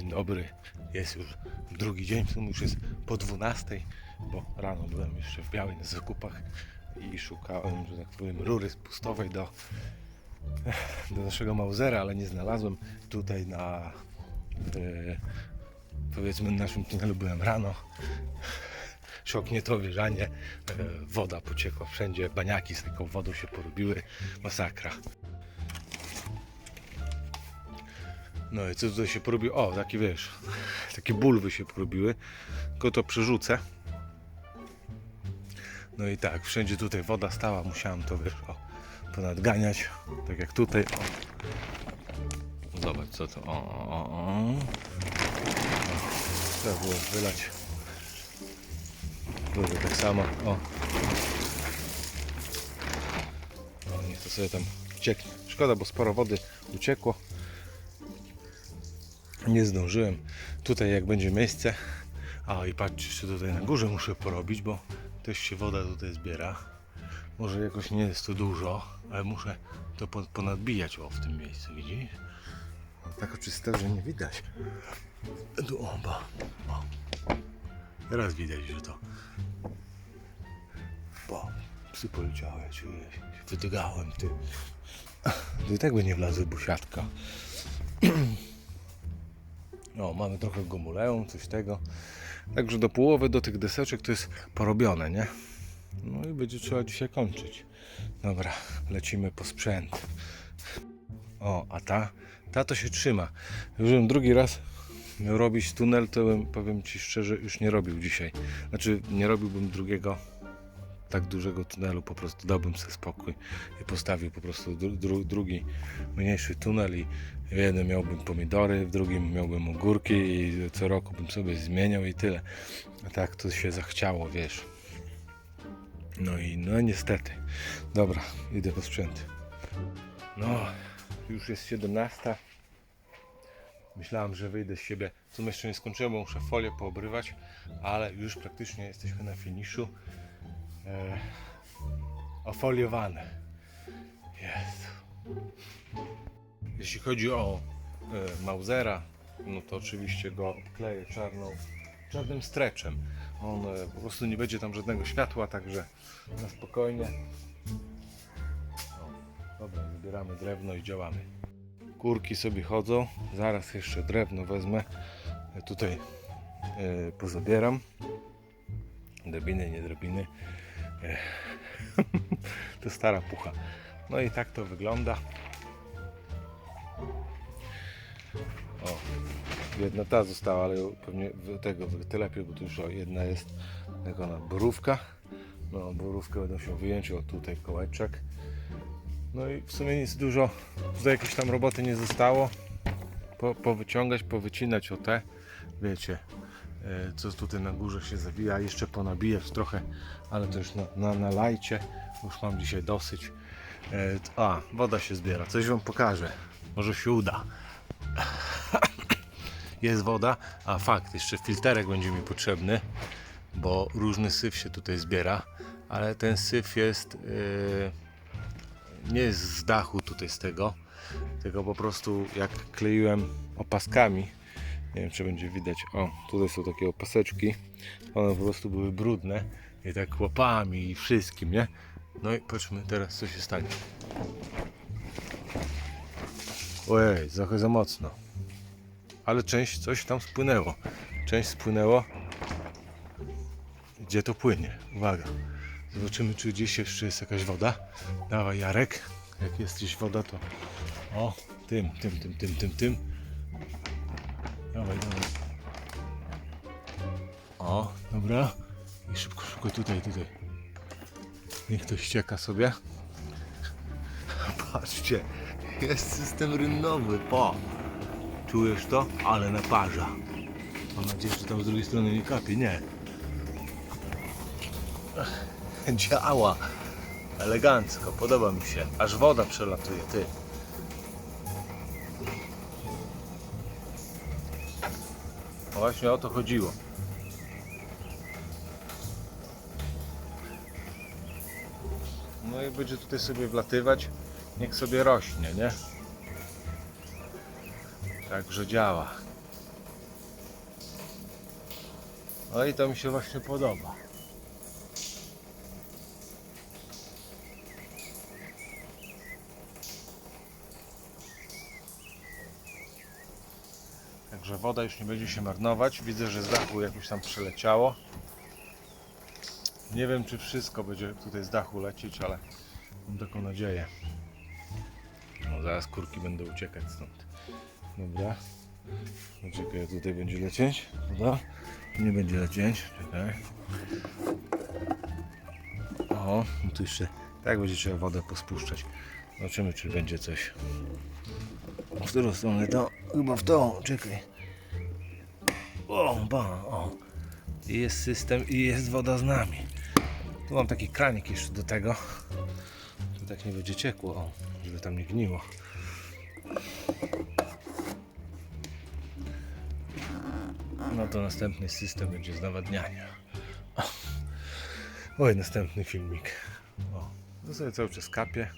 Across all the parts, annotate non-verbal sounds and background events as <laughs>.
Dzień dobry. Jest już drugi dzień, w sumie już jest po 12, bo rano byłem jeszcze w Białej na zakupach i szukałem, że tak powiem, rury spustowej do, do naszego Mausera, ale nie znalazłem. Tutaj na e, powiedzmy naszym tunelu byłem rano. Szok nie to wierzanie. E, woda pociekła wszędzie, baniaki z taką wodą się porobiły. Masakra. No i co tutaj się porobiło? O, taki wiesz, <laughs> takie bulwy się porobiły. Tylko to przerzucę. No i tak, wszędzie tutaj woda stała, musiałem to wiesz, o, ponadganiać. Tak jak tutaj. O. Zobacz co to. O, o, o. Trzeba było wylać. Tutaj tak samo. O. o. Niech to sobie tam wcieknie. Szkoda, bo sporo wody uciekło. Nie zdążyłem. Tutaj jak będzie miejsce. A i patrzcie, jeszcze tutaj na górze muszę porobić, bo też się woda tutaj zbiera. Może jakoś nie jest to dużo, ale muszę to po- ponadbijać o w tym miejscu, widzisz? No, tak czyste, że nie widać. Tu oba. O. Teraz widać, że to. Bo psy poleciały, czuję się. Wydygałem, ty. Do tego nie wlazły busiatka. <clears throat> No, mamy trochę gomuleum, coś tego. Także do połowy do tych deseczek to jest porobione, nie? No i będzie trzeba dzisiaj kończyć. Dobra, lecimy po sprzęt. O, a ta? Ta to się trzyma. Żebym drugi raz miał robić tunel, to bym, powiem Ci szczerze, już nie robił dzisiaj. Znaczy, nie robiłbym drugiego tak dużego tunelu, po prostu dałbym sobie spokój i postawił po prostu dru, dru, drugi mniejszy tunel i w jednym miałbym pomidory, w drugim miałbym ogórki i co roku bym sobie zmieniał i tyle. A tak to się zachciało, wiesz. No i no niestety. Dobra, idę po sprzęt. No, już jest 17. Myślałem, że wyjdę z siebie. Co jeszcze nie skończyłem, bo muszę folię poobrywać, ale już praktycznie jesteśmy na finiszu. E, ofoliowane. Jest. Jeśli chodzi o e, Mausera, no to oczywiście go kleję czarną, czarnym streczem. On e, po prostu nie będzie tam żadnego światła, także na spokojnie. O, dobra, wybieramy drewno i działamy. Kurki sobie chodzą, zaraz jeszcze drewno wezmę. Tutaj e, pozabieram. Drabiny, nie drabiny. <laughs> To stara pucha. No i tak to wygląda. O, jedna ta została, ale pewnie tego wylepię, bo tu już jedna jest taka na borówka. No, borówkę będą się wyjąć, o tutaj kołeczek. No i w sumie nic dużo, tutaj jakieś tam roboty nie zostało. Po, powyciągać, powycinać o te, wiecie, co tutaj na górze się zawija, jeszcze ponabijać trochę, ale to już na, na, na lajcie, już mam dzisiaj dosyć. E, A, woda się zbiera, coś Wam pokażę, może się uda. <coughs> Jest woda, a fakt, jeszcze filterek będzie mi potrzebny, bo różny syf się tutaj zbiera, ale ten syf jest e, nie z dachu tutaj z tego, tylko po prostu jak kleiłem opaskami, nie wiem czy będzie widać, o tutaj są takie opaseczki, one po prostu były brudne i tak łapami i wszystkim, nie? No i patrzmy teraz co się stanie. Ojej, trochę za mocno. Ale część coś tam spłynęło. Część spłynęło. Gdzie to płynie? Uwaga. Zobaczymy, czy gdzieś jeszcze jest jakaś woda. Dawaj, Jarek. Jak jest gdzieś woda, to. O, tym, tym, tym, tym, tym, tym. Dawaj, dawaj. O, dobra. I szybko, szybko tutaj, tutaj. Niech to ścieka sobie. Patrzcie, jest system rynnowy, po. Czujesz to? Ale naparza. Mam nadzieję, że tam z drugiej strony nie kapie. Nie. Działa. Elegancko, podoba mi się. Aż woda przelatuje, ty. Właśnie o to chodziło. No i będzie tutaj sobie wlatywać, niech sobie rośnie, nie? Także działa. No i to mi się właśnie podoba. Także woda już nie będzie się marnować. Widzę, że z dachu jakoś tam przeleciało. Nie wiem, czy wszystko będzie tutaj z dachu lecieć, ale mam taką nadzieję. No, zaraz kurki będą uciekać stąd. Dobra. Poczekaj, tutaj będzie lecieć. Woda. Nie będzie lecieć. Czekaj. O, no tu jeszcze tak będzie trzeba wodę pospuszczać. Zobaczymy, czy będzie coś. W którą stronę to? Chyba w tą, czekaj. O, ba, o. Jest system i jest woda z nami. Tu mam taki kranik jeszcze do tego. To tak nie będzie ciekło, o, żeby tam nie gniło. No to następny system będzie z nawadniania. Oj, następny filmik. O, to sobie cały czas kapie.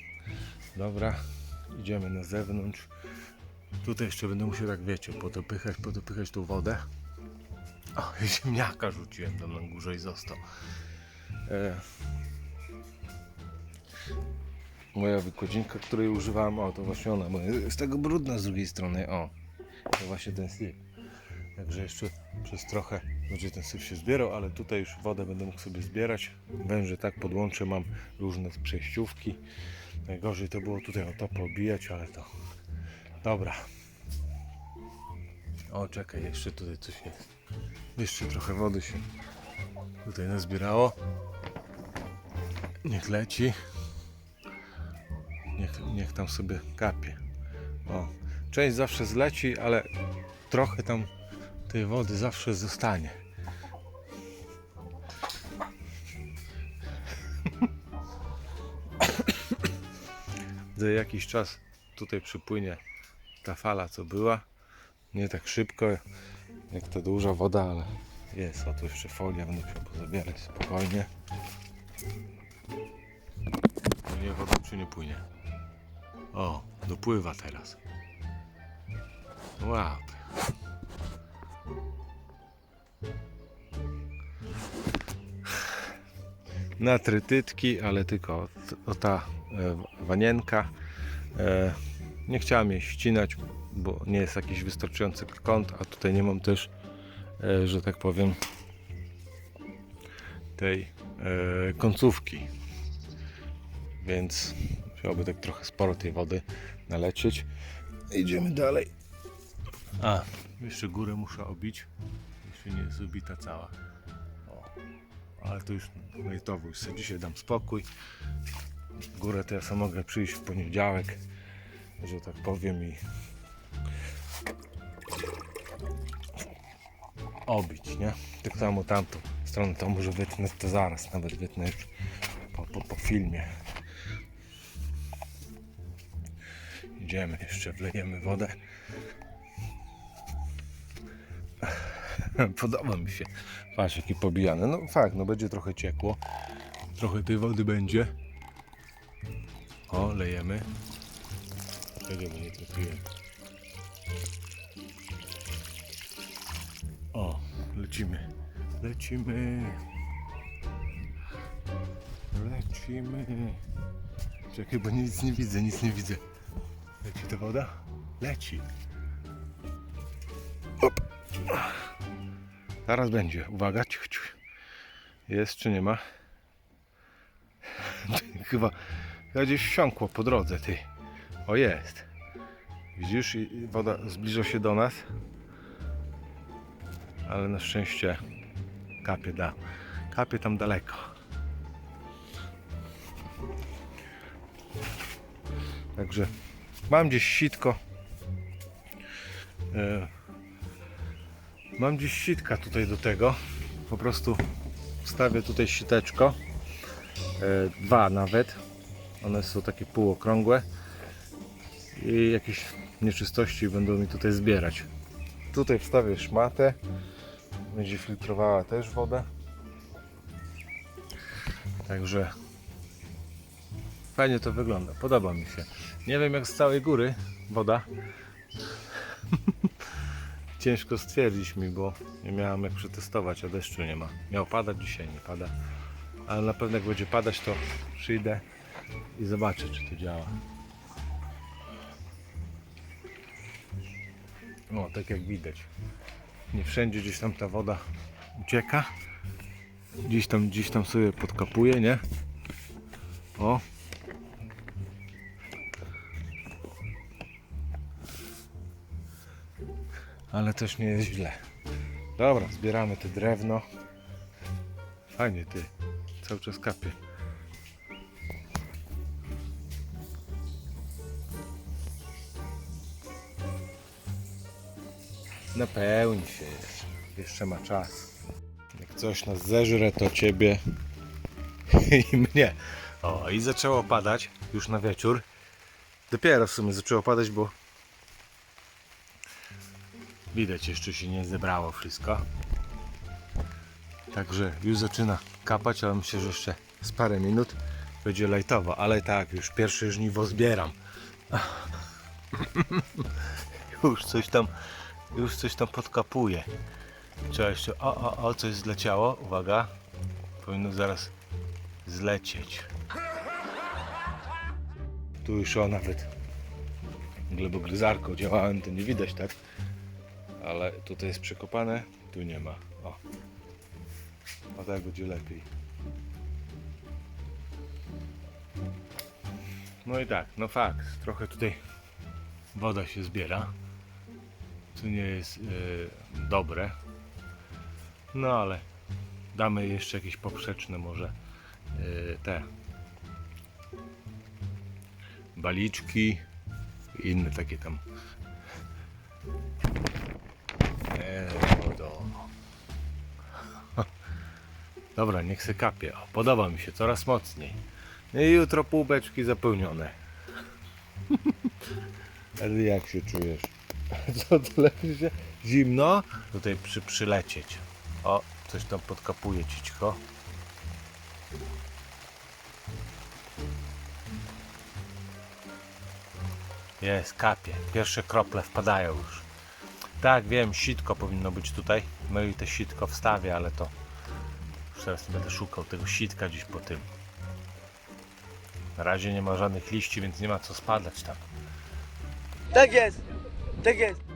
Dobra, idziemy na zewnątrz. Tutaj jeszcze będę musiał, tak wiecie, podopychać, podopychać tą wodę. O, ziemniaka rzuciłem tam na górze i został. E, moja wykładzinka, której używałem, o to właśnie ona, bo jest tego brudna z drugiej strony, o. To właśnie ten syp. Także jeszcze przez trochę będzie ten syf się zbierał, ale tutaj już wodę będę mógł sobie zbierać. Węże tak podłączę, mam różne przejściówki. Najgorzej to było tutaj o to poobijać, ale to dobra. O, czekaj, jeszcze tutaj coś jest. Jeszcze trochę wody się tutaj nazbierało. Niech leci. Niech, niech tam sobie kapie. O, część zawsze zleci, ale trochę tam tej wody zawsze zostanie. Za jakiś czas tutaj przypłynie ta fala, co była. Nie tak szybko, jak ta duża woda, ale jest. O tu jeszcze folia, będę musiał pozabierać spokojnie. Nie, woda czy nie płynie? O, dopływa teraz. Wow. na trytytki, ale tylko o ta e, wanienka. Nie chciałem jej ścinać, bo nie jest jakiś wystarczający kąt, a tutaj nie mam też, e, że tak powiem, tej e, końcówki. Więc musiałoby tak trochę sporo tej wody nalecieć. Idziemy dalej. A, jeszcze górę muszę obić. Jeszcze nie jest cała. O ale to już lejtowo, już sobie dzisiaj dam spokój. Górę to ja sam mogę przyjść w poniedziałek, że tak powiem i obić, nie? Tak samo tamtą stronę to może wytnę to zaraz, nawet wytnę już po, po, po filmie. Idziemy, jeszcze wlejemy wodę. <laughs> Podoba mi się. Patrz jaki pobijany. No fakt, no będzie trochę ciekło. Trochę tej wody będzie. O, lejemy. Czekaj, bo nie trafiłem. O, lecimy. Lecimy. Lecimy. Czekaj, bo nic nie widzę, nic nie widzę. Leci ta woda? Leci. Op. Zaraz będzie. Uwaga. Ciu. Jest czy nie ma? <laughs> Chyba gdzieś wsiąkło po drodze, ty. O jest. Widzisz, woda zbliża się do nas. Ale na szczęście kapie da. Kapie tam daleko. Także mam gdzieś sitko. E, Mam gdzieś sitka tutaj do tego. Po prostu wstawię tutaj siteczko. E, dwa nawet. One są takie półokrągłe. I jakieś nieczystości będą mi tutaj zbierać. Tutaj wstawię szmatę. Będzie filtrowała też wodę. Także fajnie to wygląda. Podoba mi się. Nie wiem jak z całej góry woda. <laughs> ciężko stwierdzić mi, bo nie miałem jak przetestować, a deszczu nie ma. Miał padać, dzisiaj nie pada. Ale na pewno jak będzie padać, to przyjdę i zobaczę, czy to działa. O, tak jak widać. Nie wszędzie gdzieś tam ta woda ucieka. Gdzieś tam, gdzieś tam sobie podkapuje, nie? O. Ale też nie jest źle. Dobra, zbieramy te drewno. Fajnie ty. Cały czas kapie. Napełni się jeszcze. Jeszcze ma czas. Jak coś nas zeżre, to ciebie <laughs> i mnie. O, i zaczęło padać już na wieczór. Dopiero w sumie zaczęło padać, bo widać jeszcze się nie zebrało wszystko. Także już zaczyna kapać, ale myślę, że jeszcze z parę minut będzie lajtowo. Ale tak, już pierwsze żniwo zbieram. <laughs> już coś tam, już coś tam podkapuje. Trzeba jeszcze, o, o, o, coś zleciało, uwaga. Powinno zaraz zlecieć. Tu już o nawet glebogryzarką działałem, to nie widać tak. Ale tutaj jest przekopane, tu nie ma. O. A tak będzie lepiej. No i tak, no fakt, trochę tutaj woda się zbiera, co nie jest e, dobre. No ale damy jeszcze jakieś poprzeczne może e, te baliczki i inne takie tam e, wodo. <laughs> Dobra, niech se kapie. O, podoba mi się coraz mocniej. No i jutro półbeczki zapełnione. <laughs> Ale jak się czujesz? <laughs> Co się? Zimno? Tutaj przy, przylecieć. O, coś tam podkapuje cicho. Jest, kapie. Pierwsze krople wpadają już. Tak, wiem, sitko powinno być tutaj. No i te sitko wstawię, ale to już teraz nie będę szukał tego sitka gdzieś po tym. Na razie nie ma żadnych liści, więc nie ma co spadać tam. Tak jest, tak jest.